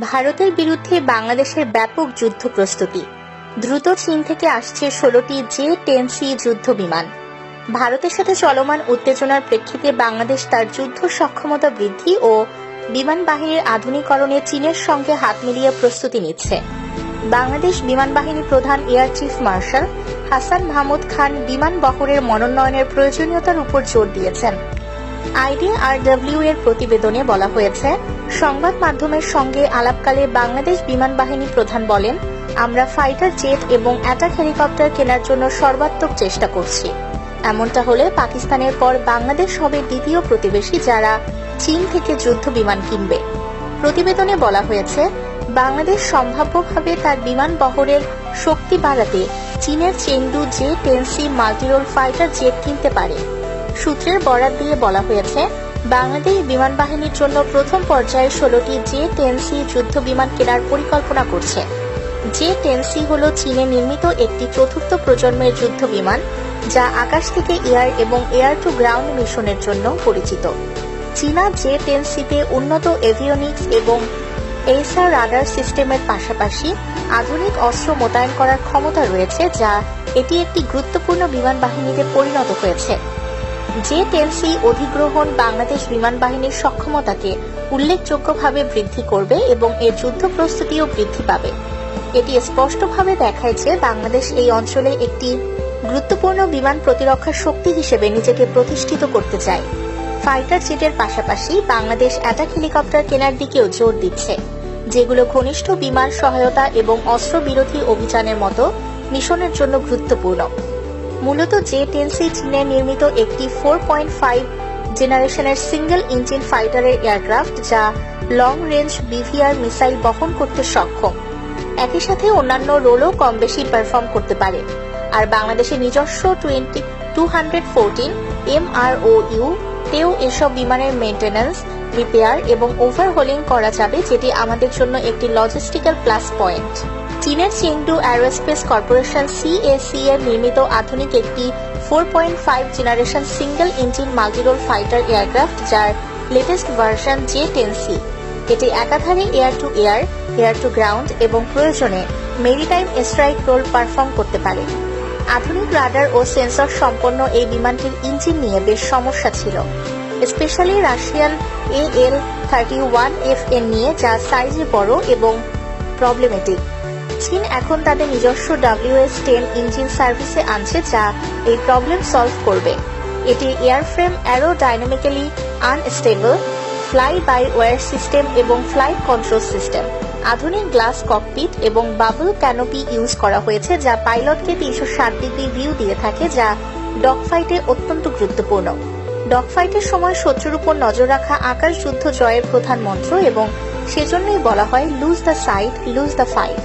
ভারতের বিরুদ্ধে বাংলাদেশের ব্যাপক যুদ্ধ প্রস্তুতি। দ্রুত চীন থেকে আসছে ষোলোটি জে টেন সি যুদ্ধ বিমান। ভারতের সাথে চলমান উত্তেজনার প্রেক্ষিতে বাংলাদেশ তার যুদ্ধ সক্ষমতা বৃদ্ধি ও বিমান বাহিনীর আধুনিকরণে চীনের সঙ্গে হাত মিলিয়ে প্রস্তুতি নিচ্ছে। বাংলাদেশ বিমান বাহিনী প্রধান air chief marshal Hasan Mahmud Khan বিমান বহরের মনোনয়নের প্রয়োজনীয়তার উপর জোর দিয়েছেন। আইডিআরডব্লিউ এর প্রতিবেদনে বলা হয়েছে, সংবাদ মাধ্যমের সঙ্গে আলাপকালে বাংলাদেশ বিমান বাহিনী প্রধান বলেন, আমরা ফাইটার জেট এবং অ্যাটাক হেলিকপ্টার কেনার জন্য সর্বাত্মক চেষ্টা করছি। এমনটা হলে পাকিস্তানের পর বাংলাদেশ হবে দ্বিতীয় প্রতিবেশী যারা চীন থেকে যুদ্ধ বিমান কিনবে। প্রতিবেদনে বলা হয়েছে, বাংলাদেশ সম্ভাব্যভাবে তার বিমান বহরের শক্তি বাড়াতে চীনের Chengdu J ten C multirole fighter jet কিনতে পারে। সূত্রের বরাত দিয়ে বলা হয়েছে, বাংলাদেশ বিমান বাহিনীর জন্য প্রথম পর্যায়ে ষোলোটি জে টেন সি যুদ্ধ বিমান কেনার পরিকল্পনা করছে। জে টেন সি হল চীনে নির্মিত একটি চতুর্থ প্রজন্মের যুদ্ধ বিমান, যা আকাশ থেকে এয়ার এবং এয়ার টু গ্রাউন্ড মিশনের জন্য পরিচিত। চীনা জে টেন সিতে উন্নত এভিওনিক্স এবং এইসার রাডার সিস্টেমের পাশাপাশি আধুনিক অস্ত্র মোতায়েন করার ক্ষমতা রয়েছে, যা এটি একটি গুরুত্বপূর্ণ বিমান বাহিনীতে পরিণত হয়েছে। জে টেনসি অধিগ্রহণ বাংলাদেশ বিমান বাহিনীর সক্ষমতাকে উল্লেখযোগ্যভাবে বৃদ্ধি করবে এবং এর যুদ্ধ প্রস্তুতিও বৃদ্ধি পাবে। এটি স্পষ্টভাবে দেখায় যে বাংলাদেশ এই অঞ্চলে একটি গুরুত্বপূর্ণ বিমান প্রতিরক্ষা শক্তি হিসেবে নিজেকে প্রতিষ্ঠিত করতে চায়। ফাইটার জেটের পাশাপাশি বাংলাদেশ অ্যাটাক হেলিকপ্টার কেনার দিকেও জোর দিচ্ছে, যেগুলো ঘনিষ্ঠ বিমান সহায়তা এবং অস্ত্র বিরোধী অভিযানের মতো মিশনের জন্য গুরুত্বপূর্ণ। মূলত জে টেনসি চীনে নির্মিত একটি ফোর পয়েন্ট ফাইভ জেনারেশনের সিঙ্গেল ইঞ্জিন ফাইটারের এয়ারক্রাফট যা লং রেঞ্জ বিভিআর মিসাইল বহন করতে সক্ষম। একই সাথে অন্যান্য রোলও কম বেশি পারফর্ম করতে পারে। আর বাংলাদেশের নিজস্ব twenty two hundred fourteen MROU তেও এসব বিমানের মেনটেন্যান্স রিপেয়ার এবং ওভারহোলিং করা যাবে, যেটি আমাদের জন্য একটি লজিস্টিক্যাল প্লাস পয়েন্ট চীনের চেংডু অ্যারোস্পেস কর্পোরেশন সিএসি এর নির্মিত আধুনিক একটি four point five generation single engine multirole fighter aircraft যার latest version J ten C এটি একাধারে air to air air to ground এবং প্রয়োজনে মেরিটাইম স্ট্রাইক রোল পারফর্ম করতে পারে। আধুনিক রাডার ও সেন্সর সম্পন্ন এই বিমানটির ইঞ্জিন নিয়ে বেশ সমস্যা ছিল specially Russian A L thirty one F N নিয়ে, যা সাইজে বড় এবং প্রবলেমেটিক চীন এখন তাদের নিজস্ব ডাব্লিউএস টেন ইঞ্জিন সার্ভিসে আনছে যা এই প্রবলেম সলভ করবে। এটি airframe aerodynamically unstable fly by wire system এবং ফ্লাইট কন্ট্রোল সিস্টেম আধুনিক গ্লাস ককপিট এবং বাবল ক্যানোপি ইউজ করা হয়েছে যা পাইলটকে তিনশো ষাট ডিগ্রি ভিউ দিয়ে থাকে, যা ডগ ফাইটে অত্যন্ত গুরুত্বপূর্ণ। ডগ ফাইটের সময় শত্রুর উপর নজর রাখা আকাশ যুদ্ধ জয়ের প্রধান মন্ত্র এবং সেজন্যই বলা হয় lose the sight lose the fight